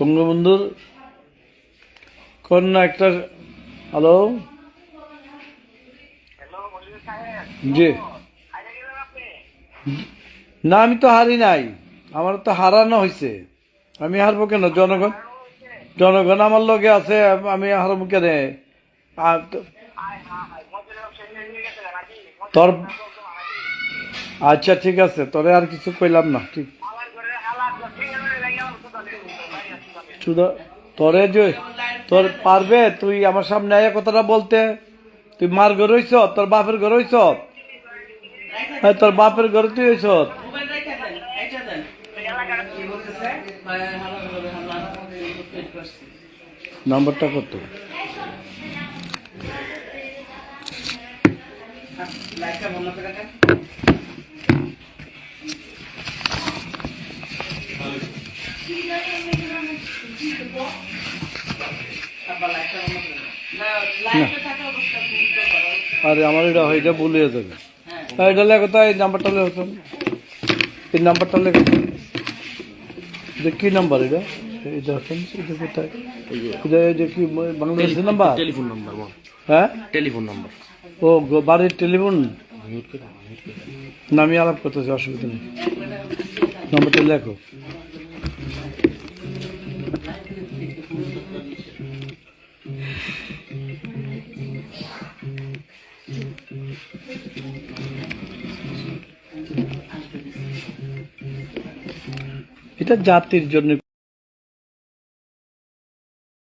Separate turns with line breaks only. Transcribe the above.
বঙ্গবন্ধুর কন্যা একটা হ্যালো? জি। না আমি তো হারি নাই। আমার তো হারানো হয়েছে আমি হারবো কেন? জনগণ জনগণ আমার লগে আছে আমি হারবো কেন? তোর- আচ্ছা ঠিক আছে। তোরে আর কিছু কইলাম না ঠিক। তোরে যে, তোর পারবে, তুই আমার সামনে আয়া কথাটা বলতে। তুই মার ঘর হইছ তোর বাপের ঘর হইছ হ্যাঁ তোর বাপের ঘরে তুই
করছি
নাম্বারটা কত?
লাইটটা বন্ধ করে
আরে আমার এটা এটা ভুলে যাবে।
হ্যাঁ।
হ্যাঁ, এটা লেখো তো এই নাম্বারটা লেখো তো। এই নাম্বারটা লেখো যে কি নাম্বার এটা? এটা এটা কোথায়? এটা এটা কি বাংলাদেশের নাম্বার?
টেলিফোন নাম্বার
হ্যাঁ?
Telephone number.
ও বাড়ির টেলিফোন? না আমি আলাপ করতেছি অসুবিধা নেই। নাম্বারটা লেখো। এটা জাতির জন্য